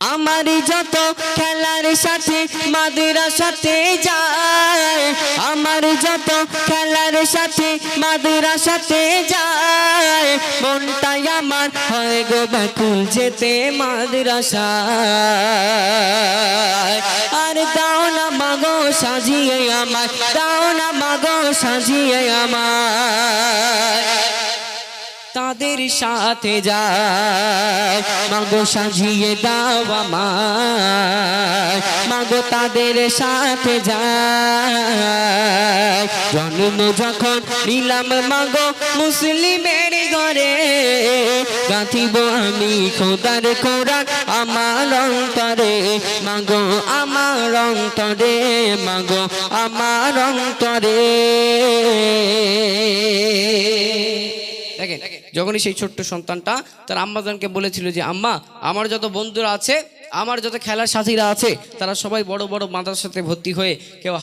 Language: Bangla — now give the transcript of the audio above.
আমার যত খেলার সাথে মাদ্রাসাতে যায়। আমার যত খেলার সাথে মাদ্রাসাতে যায়। মনটাই আমার হয় গো ব্যাকুল যেতে মাদ্রাসায়। আর দাও না মাগো, সাজিয়ে আমার দাও না মাগো, সাজিয়ে আমার তাদের সাথে যায়। মাগো সাজিয়ে দাও আমায়, মাগো তাদের সাথে যায় জন্ম যখন নিলাম মাগো মুসলিমের ঘরে, গাঁথিব আমি খোদার কোরআন আমার অন্তরে। মাগো আমার অন্তরে, মাগো আমার অন্তরে। দেখেন, যখনই সেই ছোট্ট সন্তানটা তার আম্মাজানকে বলেছিল যে, আম্মা, আমার যত বন্ধুরা আছে, আমার যত খেলার সাথীরা আছে, তারা সবাই বড় বড় মাদ্রাসাতে ভর্তি হয়ে কেউ